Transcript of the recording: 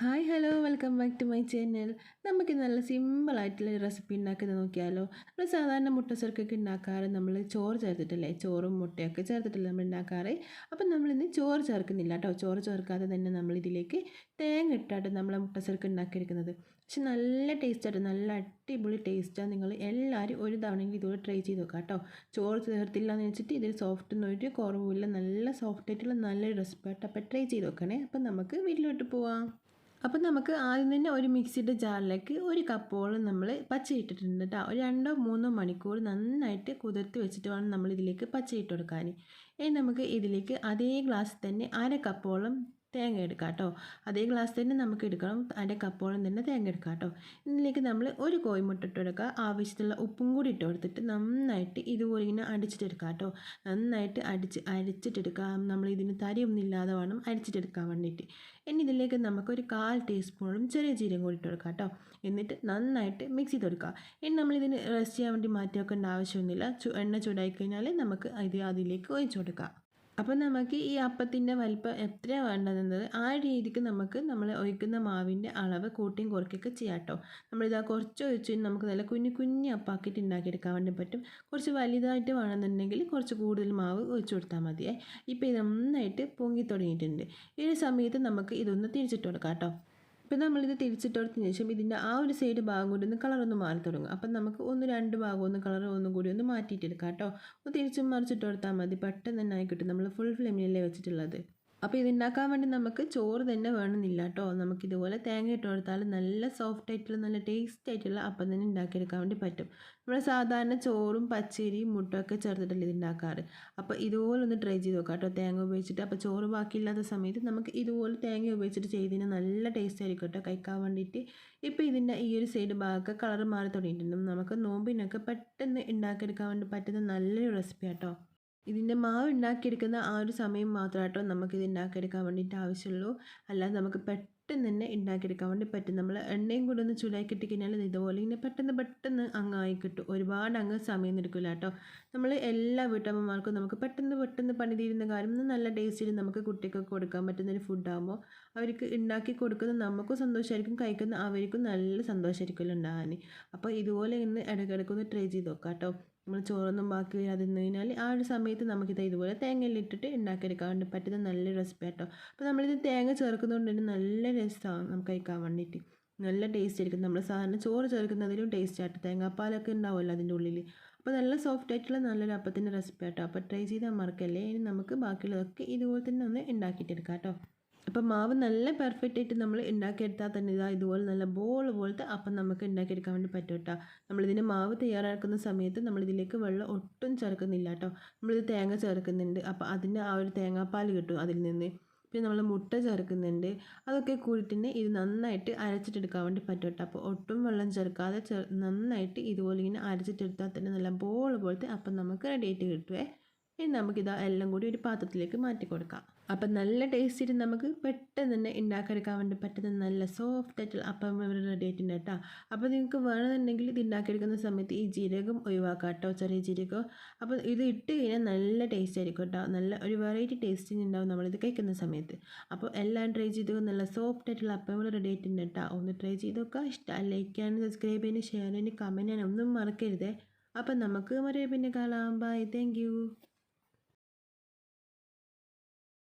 Hi hello welcome back to my channel. നമുക്ക് നല്ല സിമ്പിളായിട്ടുള്ള റെസിപ്പി ഉണ്ടാക്കുന്നത് നോക്കിയാലോ. നമ്മൾ സാധാരണ മുട്ട ചെറുക്കൊക്കെ ഉണ്ടാക്കാറ് നമ്മൾ ചോറ് ചേർത്തിട്ടല്ലേ? ചോറും മുട്ടയൊക്കെ ചേർത്തിട്ടല്ലേ നമ്മൾ ഉണ്ടാക്കാറ്. അപ്പം നമ്മളിന്ന് ചോറ് ചേർക്കുന്നില്ല കേട്ടോ. ചോറ് ചേർക്കാതെ തന്നെ നമ്മൾ ഇതിലേക്ക് തേങ്ങ ഇട്ടാട്ട് നമ്മൾ മുട്ട ചെറുക്ക് ഉണ്ടാക്കിയിരിക്കുന്നത് പക്ഷെ നല്ല ടേസ്റ്റായിട്ട് നല്ല അടിപൊളി ടേസ്റ്റാണ് നിങ്ങൾ എല്ലാവരും ഒരു തവണയെങ്കിലും ഇതുപോലെ ട്രൈ ചെയ്ത് നോക്കാം കേട്ടോ. ചോറ് ചേർത്തില്ല എന്ന് വെച്ചിട്ട് ഇതിൽ സോഫ്റ്റ് ഒരു കുറവുമില്ല. നല്ല സോഫ്റ്റ് ആയിട്ടുള്ള നല്ലൊരു റെസിപ്പി ആയിട്ട് അപ്പോൾ ട്രൈ ചെയ്ത് നോക്കണേ. അപ്പം നമുക്ക് വീട്ടിലോട്ട് പോവാം. അപ്പം നമുക്ക് ആദ്യം തന്നെ ഒരു മിക്സിയുടെ ജാറിലേക്ക് ഒരു കപ്പോളം നമ്മൾ പച്ച ഇട്ടിട്ടുണ്ട് കേട്ടോ ഒരു രണ്ടോ മൂന്നോ മണിക്കൂർ നന്നായിട്ട് കുതിർത്ത് വെച്ചിട്ട് വേണം നമ്മൾ ഇതിലേക്ക് പച്ച ഇട്ട് കൊടുക്കാൻ ഇനി നമുക്ക് ഇതിലേക്ക് അതേ ഗ്ലാസ്സിൽ തന്നെ അര കപ്പോളം തേങ്ങ എടുക്കാം കേട്ടോ. അതേ ഗ്ലാസ് തന്നെ നമുക്ക് എടുക്കണം. അതിന്റെ കപ്പോളം തന്നെ തേങ്ങ എടുക്കാം കേട്ടോ. ഇതിലേക്ക് നമ്മൾ ഒരു കോഴിമുട്ട ഇട്ട് കൊടുക്കുക. ആവശ്യത്തിലുള്ള ഉപ്പും കൂടി ഇട്ട് കൊടുത്തിട്ട് നന്നായിട്ട് ഇതുപോലെ ഇങ്ങനെ അടിച്ചിട്ടെടുക്കാം കേട്ടോ. നന്നായിട്ട് അടിച്ച് അരിച്ചിട്ടെടുക്കുക നമ്മൾ ഇതിന് തരിയൊന്നും ഇല്ലാതെ വേണം അരിച്ചിട്ടെടുക്കാൻ വേണ്ടിയിട്ട്. ഇനി ഇതിലേക്ക് നമുക്കൊരു കാൽ ടീസ്പൂണും ചെറിയ ജീരകം കൂടി ഇട്ട് കൊടുക്കാം കേട്ടോ. എന്നിട്ട് നന്നായിട്ട് മിക്സ് ചെയ്ത് കൊടുക്കുക. ഇനി നമ്മളിതിന് റെസ്റ്റ് ചെയ്യാൻ വേണ്ടി മാറ്റി വെക്കേണ്ട ആവശ്യമൊന്നുമില്ല എണ്ണ ചൂടായി കഴിഞ്ഞാൽ നമുക്ക് ഇത് അതിലേക്ക് ഒഴിച്ചു കൊടുക്കാം. അപ്പം നമുക്ക് ഈ അപ്പത്തിന്റെ വലിപ്പം എത്ര വേണ്ടതെന്നത്? ആ രീതിക്ക് നമുക്ക് നമ്മൾ ഒഴിക്കുന്ന മാവിന്റെ അളവ് കൂട്ടിയും കുറക്കുകയൊക്കെ ചെയ്യാം കേട്ടോ നമ്മളിതാ കുറച്ച് ഒഴിച്ചു നമുക്ക് നല്ല കുഞ്ഞു കുഞ്ഞു അപ്പാക്കിയിട്ട് ഉണ്ടാക്കിയെടുക്കാൻ വേണ്ടി പറ്റും. കുറച്ച് വലുതായിട്ട് വേണമെന്നുണ്ടെങ്കിൽ കുറച്ച് കൂടുതൽ മാവ് ഒഴിച്ചു കൊടുത്താൽ മതിയേ. ഇപ്പോൾ ഇത് നന്നായിട്ട് പൊങ്ങി തുടങ്ങിയിട്ടുണ്ട്. ഈ സമയത്ത് നമുക്ക് ഇതൊന്ന് തിരിച്ചിട്ട് കൊടുക്കാം കേട്ടോ ഇപ്പം നമ്മളിത് തിരിച്ചിട്ടെടുത്തതിന് ശേഷം ഇതിന്റെ ആ ഒരു സൈഡ് ഭാഗം കൂടി ഒന്ന് കളറൊന്ന് മാറി തുടങ്ങും. അപ്പം നമുക്ക് ഒന്ന് രണ്ട് ഭാഗം ഒന്ന് കളർ ഒന്നും കൂടി ഒന്ന് മാറ്റിയിട്ടെടുക്കാം കേട്ടോ. തിരിച്ചും മറിച്ചിട്ട് കൊടുത്താൽ മതി. പെട്ടെന്ന് തന്നെ ആയിക്കിട്ടും നമ്മൾ ഫുൾ ഫ്ലെയിമിലല്ലേ വെച്ചിട്ടുള്ളത്? അപ്പോൾ ഇതുണ്ടാക്കാൻ വേണ്ടി നമുക്ക് ചോറ് തന്നെ വേണമെന്നില്ല കേട്ടോ. നമുക്കിതുപോലെ തേങ്ങ ഇട്ട് കൊടുത്താൽ നല്ല സോഫ്റ്റ് ആയിട്ടുള്ള നല്ല ടേസ്റ്റ് ആയിട്ടുള്ള അപ്പം തന്നെ ഉണ്ടാക്കിയെടുക്കാൻ വേണ്ടി പറ്റും. നമ്മൾ സാധാരണ ചോറും പച്ചരിയും മുട്ടയൊക്കെ ചേർത്തിട്ടല്ലേ ഇതുണ്ടാക്കാറ്. അപ്പോൾ ഇതുപോലെ ഒന്ന് ട്രൈ ചെയ്ത് നോക്കാം കേട്ടോ. തേങ്ങ ഉപയോഗിച്ചിട്ട് അപ്പോൾ ചോറ് ബാക്കിയില്ലാത്ത സമയത്ത് നമുക്ക് ഇതുപോലെ തേങ്ങ ഉപയോഗിച്ചിട്ട് ചെയ്തതിന് നല്ല ടേസ്റ്റ് ആയിരിക്കും കേട്ടോ കഴിക്കാൻ വേണ്ടിയിട്ട്. ഇപ്പോൾ ഇതിന്റെ ഈ ഒരു സൈഡ് ഭാഗമൊക്കെ കളർ മാറി തുടങ്ങിയിട്ടുണ്ടെന്നും നമുക്ക് നോമ്പിനൊക്കെ പെട്ടെന്ന് ഉണ്ടാക്കിയെടുക്കാൻ വേണ്ടി പറ്റുന്ന നല്ലൊരു റെസിപ്പി കേട്ടോ. ഇതിന്റെ മാവ് ഉണ്ടാക്കിയെടുക്കുന്ന ആ ഒരു സമയം മാത്രമായിട്ടോ നമുക്കിത് ഉണ്ടാക്കിയെടുക്കാൻ വേണ്ടിയിട്ട് ആവശ്യമുള്ളൂ. അല്ലാതെ നമുക്ക് പെട്ടെന്ന് തന്നെ ഉണ്ടാക്കിയെടുക്കാൻ വേണ്ടി പറ്റും. നമ്മൾ എണ്ണയും കൂടെ ഒന്ന് ചൂടാക്കി കിട്ടിക്കഴിഞ്ഞാൽ ഇതുപോലെ ഇങ്ങനെ പെട്ടെന്ന് പെട്ടെന്ന് അങ്ങ് ആയി കിട്ടും. ഒരുപാട് അങ്ങ് സമയം എടുക്കില്ല കേട്ടോ. നമ്മൾ എല്ലാ വീട്ടമ്മമാർക്കും നമുക്ക് പെട്ടെന്ന് പെട്ടെന്ന് പണി തീരുന്ന കാര്യം നല്ല ടേസ്റ്റിൽ നമുക്ക് കുട്ടികൾക്ക് കൊടുക്കാൻ പറ്റുന്ന ഒരു ഫുഡാകുമ്പോൾ അവർക്ക് ഉണ്ടാക്കി കൊടുക്കുന്ന നമുക്കും സന്തോഷമായിരിക്കും കഴിക്കുന്ന അവർക്കും നല്ല സന്തോഷമായിരിക്കുമല്ലോ ഉണ്ടാകാൻ അപ്പോൾ ഇതുപോലെ ഇന്ന് ഇടയ്ക്കിടയ്ക്കൊന്ന് ട്രൈ ചെയ്ത് നോക്കാം കേട്ടോ. നമ്മൾ ചോറൊന്നും ബാക്കി വരാതെ നിന്ന് കഴിഞ്ഞാൽ ആ ഒരു സമയത്ത് നമുക്കിത് ഇതുപോലെ തേങ്ങയിലിട്ടിട്ട് ഉണ്ടാക്കിയെടുക്കാൻ പറ്റുന്ന നല്ല റെസിപ്പി കേട്ടോ. അപ്പോൾ നമ്മളിത് തേങ്ങ ചേർക്കുന്നതുകൊണ്ട് തന്നെ നല്ല രസമാണ് നമുക്ക് കഴിക്കാൻ വേണ്ടിയിട്ട്. നല്ല ടേസ്റ്റ് ആയിരിക്കും. നമ്മൾ സാധാരണ ചോറ് ചേർക്കുന്നതിലും ടേസ്റ്റ് ആയിട്ട് തേങ്ങാപ്പാലൊക്കെ ഉണ്ടാവുമല്ലോ അതിന്റെ ഉള്ളിൽ അപ്പോൾ നല്ല സോഫ്റ്റ് ആയിട്ടുള്ള നല്ലൊരു അപ്പത്തിന്റെ റെസിപ്പി കേട്ടോ അപ്പോൾ ട്രൈ ചെയ്താൽ മറക്കല്ലേ. ഇനി നമുക്ക് ബാക്കിയുള്ളതൊക്കെ ഇതുപോലെ തന്നെ ഒന്ന് ഉണ്ടാക്കിയിട്ടെടുക്കാം കേട്ടോ. അപ്പോൾ മാവ് നല്ല പെർഫെക്റ്റ് ആയിട്ട് നമ്മൾ ഉണ്ടാക്കിയെടുത്താൽ തന്നെ ഇതാ ഇതുപോലെ നല്ല ബോൾ പോലത്തെ അപ്പം നമുക്ക് ഉണ്ടാക്കിയെടുക്കാൻ വേണ്ടി പറ്റും കേട്ടോ. നമ്മളിതിന് മാവ് തയ്യാറാക്കുന്ന സമയത്ത് നമ്മളിതിലേക്ക് വെള്ളം ഒട്ടും ചേർക്കുന്നില്ല കേട്ടോ. നമ്മളിത് തേങ്ങ ചേർക്കുന്നുണ്ട്. അപ്പോൾ അതിന്റെ ആ ഒരു തേങ്ങാപ്പാൽ കിട്ടും അതിൽ നിന്ന്. പിന്നെ നമ്മൾ മുട്ട ചേർക്കുന്നുണ്ട്. അതൊക്കെ കൂടിയിട്ട് ഇത് നന്നായിട്ട് അരച്ചിട്ടെടുക്കാൻ വേണ്ടി പറ്റും കേട്ടോ. അപ്പോൾ ഒട്ടും വെള്ളം ചേർക്കാതെ ചേർ നന്നായിട്ട് ഇതുപോലെ ഇങ്ങനെ അരച്ചിട്ടെടുത്താൽ തന്നെ നല്ല ബോൾ പോലത്തെ അപ്പം നമുക്ക് റെഡി ആയിട്ട് കിട്ടുമേ ഇനി നമുക്കിത് എല്ലാം കൂടി ഒരു പാത്രത്തിലേക്ക് മാറ്റി കൊടുക്കാം. അപ്പം നല്ല ടേസ്റ്റിൽ നമുക്ക് പെട്ടെന്ന് തന്നെ ഉണ്ടാക്കിയെടുക്കാൻ വേണ്ടി പറ്റുന്ന നല്ല സോഫ്റ്റ് ആയിട്ടുള്ള അപ്പം റെഡി ആയിട്ടുണ്ട് കേട്ടോ. അപ്പോൾ നിങ്ങൾക്ക് വേണമെന്നുണ്ടെങ്കിൽ ഇത് ഉണ്ടാക്കിയെടുക്കുന്ന സമയത്ത് ഈ ജീരകം ഒഴിവാക്കാം കേട്ടോ ചെറിയ ജീരകം. അപ്പോൾ ഇത് ഇട്ട് കഴിഞ്ഞാൽ നല്ല ടേസ്റ്റ് ആയിരിക്കും കേട്ടോ. നല്ല ഒരു വെറൈറ്റി ടേസ്റ്റിന് ഉണ്ടാവും നമ്മളിത് കഴിക്കുന്ന സമയത്ത്. അപ്പോൾ എല്ലാം ട്രൈ ചെയ്ത് നല്ല സോഫ്റ്റ് ആയിട്ടുള്ള അപ്പം റെഡി ആയിട്ടുണ്ട് കേട്ടോ. ഒന്ന് ട്രൈ ചെയ്ത് നോക്കുക. ഇഷ്ടം ലൈക്ക് ചെയ്യാനും സബ്സ്ക്രൈബ് ചെയ്യാനും ഷെയർ ചെയ്യാനും കമന്റ് ചെയ്യാനും ഒന്നും മറക്കരുതേ. അപ്പം നമുക്ക് മറിയ പിന്നെ കാണാം. Bye thank